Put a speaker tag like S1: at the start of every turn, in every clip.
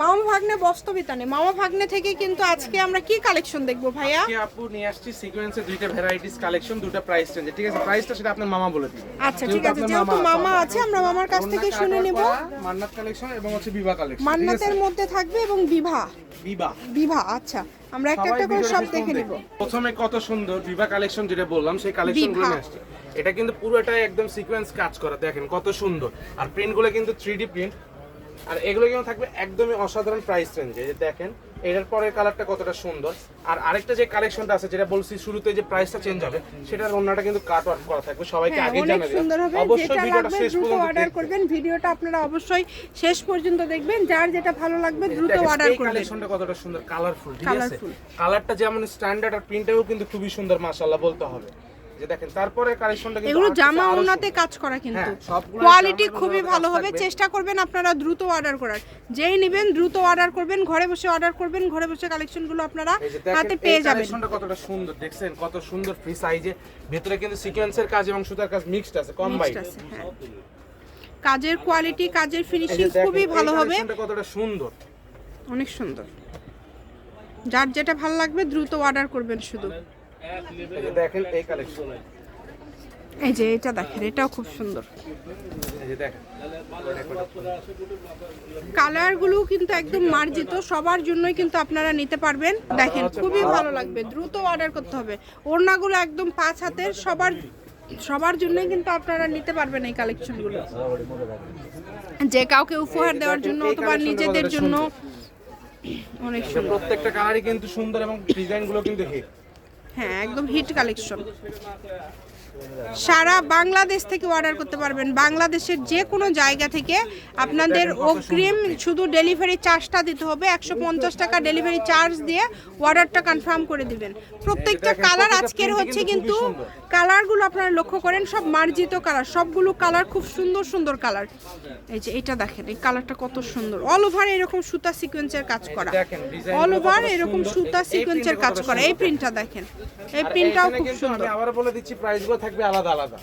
S1: মামা ভাগ্নে বস্তবিতানে মামা ভাগ্নে থেকে কিন্তু আজকে আমরা কি কালেকশন দেখব ভাইয়া?
S2: আজকে আপু নিয়ে আসছি সিকোয়েন্সের দুইটা ভ্যারাইটিস কালেকশন দুটো প্রাইস রেঞ্জে ঠিক আছে প্রাইসটা সেটা আপনার মামা বলে দিবেন
S1: আচ্ছা ঠিক আছে যেহেতু মামা আছে আমরা মামার কাছ থেকে শুনে নিব।
S2: মান্নাত কালেকশন এবং হচ্ছে বিবাহ কালেকশন
S1: মান্নাতের মধ্যে থাকবে এবং বিভা।
S2: বিবাহ
S1: বিভা আচ্ছা আমরা একটা একটা করে সব দেখে নিব।
S2: প্রথমে কত সুন্দর বিবাহ কালেকশন যেটা বললাম সেই কালেকশনগুলো
S1: বিভা।
S2: নিয়ে আসছি। এটা কিন্তু পুরোটাই একদম সিকোয়েন্স কাজ করা দেখেন কত সুন্দর। আর প্রিন্টগুলো কিন্তু থ্রি ডি প্রিন্ট আর এগুলো কিন্তু থাকবে একদমই অসাধারণ প্রাইস রেঞ্জে এই যে দেখেন এটার পরের কালারটা কতটা সুন্দর। আর আরেকটা যে কালেকশনটা আছে যেটা বলছি শুরুতে যে প্রাইসটা চেঞ্জ হবে সেটার অন্যটা কিন্তু কাট ওয়ার্ক করা থাকবে। সবাইকে
S1: হ্যাঁ
S2: আগে
S1: অনেক
S2: জানা
S1: সুন্দর হবে।
S2: অবশ্যই ভিডিওটা শেষ পর্যন্ত
S1: অর্ডার করবেন। ভিডিওটা আপনারা অবশ্যই শেষ পর্যন্ত দেখবেন। যার যেটা ভালো লাগবে দ্রুত অর্ডার
S2: এই
S1: করবেন।
S2: কালেকশনটা কতটা সুন্দর কালারফুল ঠিক আছে? কালারটা যেমন স্ট্যান্ডার্ড আর প্রিন্টেও কিন্তু খুবই সুন্দর মাশাআল্লাহ বলতে হবে। যে দেখেন তারপরে কালেকশনটা কিন্তু
S1: এগুলো জামা ওনাতে কাজ করা কিন্তু।
S2: হ্যাঁ,
S1: কোয়ালিটি খুবই ভালো হবে। চেষ্টা করবেন আপনারা দ্রুত অর্ডার করার। যেই নেবেন দ্রুত অর্ডার করবেন ঘরে বসে অর্ডার করবেন ঘরে বসে কালেকশনগুলো আপনারা হাতে পেয়ে যাবেন।
S2: কালেকশনটা কতটা সুন্দর দেখছেন? কত সুন্দর ফ্রি সাইজে ভেতরে কিন্তু সিকোয়েন্সের কাজ এবং সুতার কাজ মিক্সড আছে কম্বাইন্ড
S1: হ্যাঁ। কাজের কোয়ালিটি কাজের ফিনিশিং খুবই ভালো হবে।
S2: কতটা সুন্দর।
S1: অনেক সুন্দর। যার যেটা ভালো লাগবে দ্রুত অর্ডার করবেন শুধু।
S2: দেখেন এই কালেকশন
S1: এই যে এটা দেখেন এটাও খুব সুন্দর। কালারগুলো কিন্তু একদম মার্জিত সবার জন্যই কিন্তু আপনারা নিতে পারবেন। দেখেন খুবই ভালো লাগবে দ্রুত অর্ডার করতে হবে। ওড়নাগুলো একদম পাঁচ হাতের সবার সবার জন্যই কিন্তু আপনারা নিতে পারবেন এই কালেকশনগুলো যে কাউকে উপহার দেওয়ার জন্য অথবা নিজেদের জন্য অনেক সুন্দর।
S2: প্রত্যেকটা কালারই কিন্তু সুন্দর এবং ডিজাইনগুলো কিন্তু হিট
S1: হ্যাঁ একদম হিট কালেকশন সারা বাংলাদেশ থেকে অর্ডার করতে পারবেন। বাংলাদেশের যে কোনো জায়গা থেকে আপনাদের অগ্রিম শুধু ডেলিভারি চার্জটা দিতে হবে। একশো পঞ্চাশ টাকা ডেলিভারি চার্জ দিয়ে অর্ডারটা কনফার্ম করে দিবেন। প্রত্যেকটা কালার আজকের হচ্ছে
S2: কিন্তু।
S1: কালারগুলো আপনারা লক্ষ্য করেন সব মার্জিত কালার সবগুলো কালার খুব সুন্দর সুন্দর কালার এই যে এটা দেখেন এই কালারটা কত সুন্দর। অল ওভার এরকম সুতা সিকোয়েন্সের কাজ করা। অল ওভার এরকম সুতা সিকোয়েন্সের কাজ করা। এই প্রিন্টটা দেখেন। এই প্রিন্টটাও খুব সুন্দর
S2: আমি আবার বলে দিচ্ছি প্রাইসগুলো থাকবে আলাদা আলাদা।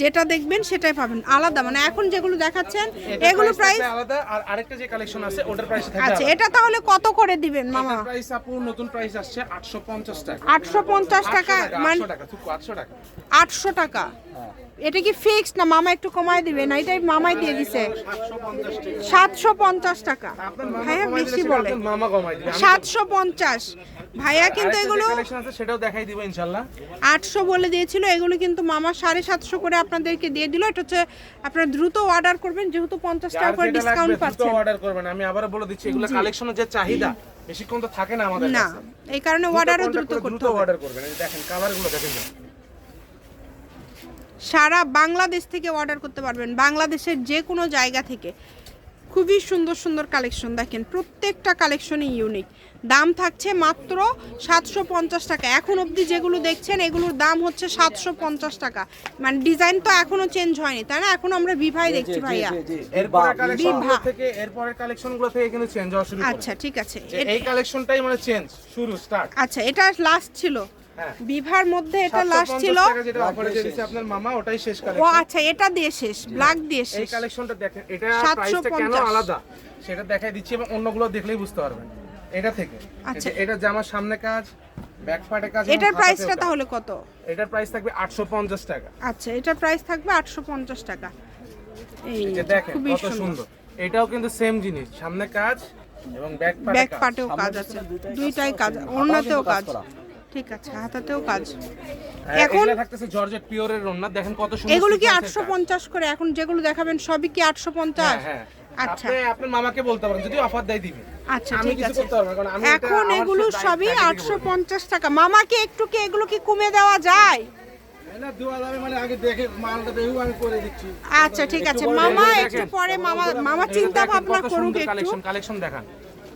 S1: যেটা দেখবেন সেটাই পাবেন আলাদা। মানে এখন যেগুলো দেখাচ্ছেন এগুলো প্রাইস
S2: আলাদা আর আরেকটা যে কালেকশন আছে ওটার প্রাইস থাকবে
S1: আচ্ছা এটা তাহলে কত করে দিবেন মামা?
S2: প্রাইস আপু নতুন প্রাইস আসছে 850 টাকা।
S1: আটশো পঞ্চাশ টাকা মানে
S2: 800 টাকা থুকু 800 টাকা।
S1: আটশো টাকা। এটা কি ফিক্সড না? মামা একটু কমায় দিবে না এটাই মামাই দিয়ে দিছে।
S2: 750 টাকা। কমাই দিলে
S1: বেশি বলে।
S2: মামা কমাই দিবে আমি
S1: সাতশো পঞ্চাশ। ভাইয়া কিন্তু এগুলো
S2: কালেকশন আছে সেটাও দেখাই দিব ইনশাআল্লাহ
S1: আটশো বলে দিয়েছিল এগুলো কিন্তু মামা সাড়ে সাতশো করে আপনাদেরকে দিয়ে দিল। এটা হচ্ছে আপনারা দ্রুত অর্ডার করবেন যেহেতু পঞ্চাশ টাকা করে ডিসকাউন্ট পাচ্ছেন।
S2: অর্ডার করবেন। আমি আবারো বলে দিচ্ছি এগুলো কালেকশনের যে চাহিদা বেশিক্ষণ তো থাকে না আমাদের
S1: না এই কারণে অর্ডারও দ্রুত করতে
S2: অর্ডার করবেন। দেখেন কালারগুলো দেখেন
S1: সারা বাংলাদেশ থেকে অর্ডার করতে পারবেন বাংলাদেশের যে কোনো জায়গা থেকে। খুবই সুন্দর সুন্দর কালেকশন। দেখেন প্রত্যেকটা কালেকশনই ইউনিক দাম থাকছে মাত্র সাতশো পঞ্চাশ টাকা। এখন অবধি যেগুলো দেখছেন এগুলোর দাম হচ্ছে সাতশো পঞ্চাশ টাকা। মানে ডিজাইন তো এখনও চেঞ্জ হয়নি তাই না? এখন আমরা বিভাই দেখছি ভাইয়া।
S2: এরপরের কালেকশনগুলো
S1: বিভা।
S2: থেকে এরপরের কালেকশনগুলো থেকে কিন্তু চেঞ্জ হওয়া শুরু করবে
S1: আচ্ছা ঠিক আছে।
S2: এই কালেকশনটাই মানে চেঞ্জ শুরু স্টার্ট
S1: আচ্ছা এটা লাস্ট ছিল? বিভার মধ্যে এটা লাস্ট ছিল।
S2: যেটা অফারে দিয়ে আপনার মামা ওটাই শেষ
S1: ও আচ্ছা এটা দিয়ে শেষ ব্ল্যাক দিয়ে শেষ।
S2: এই কালেকশনটা দেখেন এটা প্রাইসটা কেন আলাদা? সেটা দেখাই দিচ্ছি এবং অন্যগুলো দেখলেই বুঝতে পারবেন। এটা থেকে।
S1: আচ্ছা।
S2: এটা জামার সামনে কাজ ব্যাক পার্টে কাজ
S1: এটার প্রাইসটা তাহলে কত?
S2: এটার প্রাইস থাকবে 850 টাকা।
S1: আচ্ছা এটার প্রাইস থাকবে আটশো পঞ্চাশ টাকা। এই
S2: যে দেখেন
S1: খুবই
S2: কত
S1: সুন্দর।
S2: এটাও কিন্তু সেম জিনিস সামনে কাজ এবং ব্যাক পার্টে
S1: ব্যাক
S2: কাজ।
S1: পার্টেও কাজ আছে। দুইটাই কাজ ওড়নাতেও কাজ। ঠিক আছে হাতাতেও কাজ। এখন
S2: থাকতেছে জর্জেট পিওরের ওন্না দেখেন কত সুন্দর
S1: এগুলো কি
S2: sequence এর
S1: আটশো
S2: কাজ।
S1: পঞ্চাশ করে? এখন যেগুলো দেখাবেন সবই কি আটশো পঞ্চাশ?
S2: হ্যাঁ হ্যাঁ।
S1: আচ্ছা।
S2: আপনি আপনার মামাকে বলতে পারেন যদি অফার দেয় দিবে।
S1: আচ্ছা
S2: আমি
S1: ঠিক আছে। এখন এগুলো সবই
S2: থেকে
S1: আটশো
S2: বলব।
S1: পঞ্চাশ টাকা। মামাকে একটু কি এগুলো কি কমে দেওয়া যায়?
S3: মানে
S1: আচ্ছা ঠিক আছে। মামা। একটু পরে মামা মামা চিন্তা ভাবনা
S2: সুন্দর
S1: একটু।
S2: কালেকশন কালেকশন দেখান।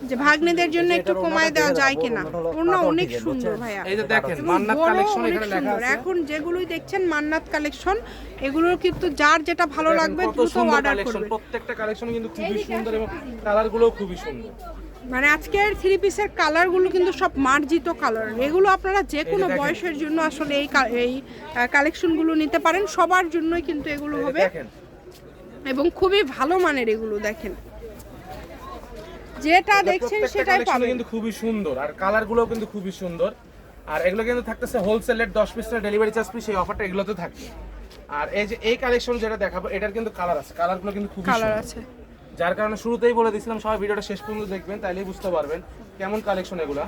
S1: যে ভাগ্নেদের জন্য একটু কমায় দেওয়া যায় কিনা। ওড়না অনেক সুন্দর ভাইয়া।
S2: এই যে দেখেন মান্নাত কালেকশন এখানে লেখা আছে।
S1: এখন যেগুলোই দেখছেন মান্নাত কালেকশন এগুলো কিন্তু যার যেটা ভালো লাগবে দ্রুত অর্ডার
S2: কালেকশন
S1: করবে।
S2: প্রত্যেকটা কালেকশন কিন্তু খুবই সুন্দর এবং কালারগুলো খুবই সুন্দর।
S1: মানে আজকের থ্রি পিসের কালারগুলো কিন্তু সব মার্জিত কালার এগুলো আপনারা যে কোনো বয়সের জন্য আসলে এই এই কালেকশনগুলো নিতে পারেন। সবার জন্যই কিন্তু এগুলো হবে। এবং খুবই ভালো মানের এগুলো দেখেন। যেটা দেখছেন সেটাই পাবেন।
S2: কিন্তু খুবই সুন্দর। আর কালারগুলো কিন্তু খুবই সুন্দর। আর এগুলো কিন্তু থাকতেছে হোলসেলের দশ পিসের ডেলিভারি চার্জ ফ্রি সেই অফারটা এগুলোতে থাকে আর এই যে এই কালেকশন যেটা দেখাবো এটার কিন্তু কালার আছে। কালারগুলো কিন্তু খুবই
S1: কালার
S2: সুন্দর।
S1: আছে।
S2: যার কারণে শুরুতেই বলে দিছিলাম সবাই ভিডিওটা শেষ পর্যন্ত দেখবেন তাইলেই বুঝতে পারবেন কেমন কালেকশন এগুলা।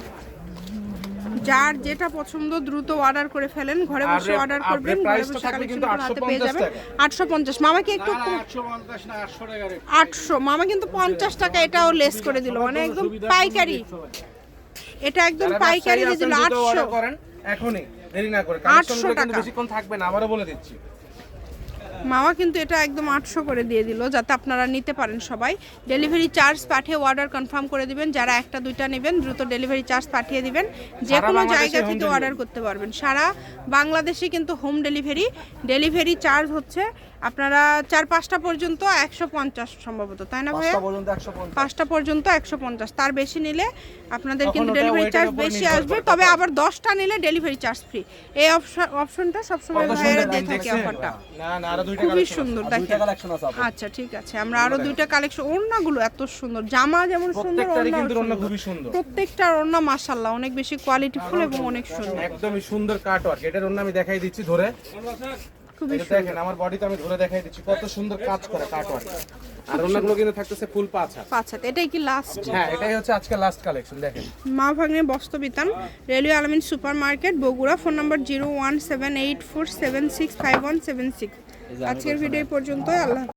S1: যার যেটা পছন্দ দ্রুত অর্ডার করে ফেলেন ঘরে বসে অর্ডার করবেন ঘরে বসে কালেকশন
S2: কিন্তু
S1: হাতে পেয়ে যাবেন। আটশো পঞ্চাশ মামাকে একটু
S3: আটশো
S1: মামা কিন্তু পঞ্চাশ টাকা এটাও লেস করে দিল মানে একদম পাইকারি। এটা একদম পাইকারি দিয়ে দিল আটশো।
S2: করেন এখনই দেরি না করে। আটশো গুলো কিন্তু
S1: টাকা।
S2: বেশিক্ষণ থাকবে না আবারও বলে দিচ্ছি।
S1: মামা কিন্তু এটা একদম আটশো করে দিয়ে দিল যাতে আপনারা নিতে পারেন সবাই। ডেলিভারি চার্জ পাঠিয়ে অর্ডার কনফার্ম করে দিবেন যারা একটা দুইটা নেবেন দ্রুত ডেলিভারি চার্জ পাঠিয়ে দিবেন। যে কোনো জায়গা থেকে অর্ডার করতে পারবেন। সারা বাংলাদেশে কিন্তু হোম ডেলিভারি ডেলিভারি চার্জ হচ্ছে আপনারা চার পাঁচটা পর্যন্ত একশো পঞ্চাশ সম্ভবত তাই না ভাইয়া? পাঁচটা পর্যন্ত একশো পঞ্চাশ। তার বেশি নিলে আপনাদের কিন্তু ডেলিভারি চার্জ বেশি আসবে তবে আবার দশটা নিলে ডেলিভারি চার্জ ফ্রি এই অপশন অপশনটা সবসময় ভাইয়েরা দিয়ে থাকে অফারটা
S2: না না
S1: খুবই। সুন্দর দেখেন। আচ্ছা ঠিক আছে। আমরা আরও দুইটা কালেকশন ওড়নাগুলো এত সুন্দর। জামা যেমন সুন্দর
S2: ওড়না খুবই সুন্দর।
S1: প্রত্যেকটার ওড়না মাশাআল্লাহ অনেক বেশি কোয়ালিটিফুল এবং অনেক সুন্দর।
S2: একদমই সুন্দর কাট ওয়ার্ক এটার অন্য আমি দেখাই দিচ্ছি ধরে।
S1: খুবই
S2: এটা দেখেন আমার বডিতে আমি ধরে দেখাই দিচ্ছি। কত সুন্দর কাজ করে কাট ওয়ার্ক আর অন্যগুলো কিন্তু থাকতেছে ফুল পাঁচ
S1: পাঁচ এটাই কি লাস্ট
S2: হ্যাঁ এটাই হচ্ছে আজকে লাস্ট কালেকশন দেখেন।
S1: মা ভাগ্নে বস্তবিতান railway Alamin supermarket Bogura phone number zero one seven eight four seven six five one seven six আজকের ভিডিও পর্যন্ত আল্লাহ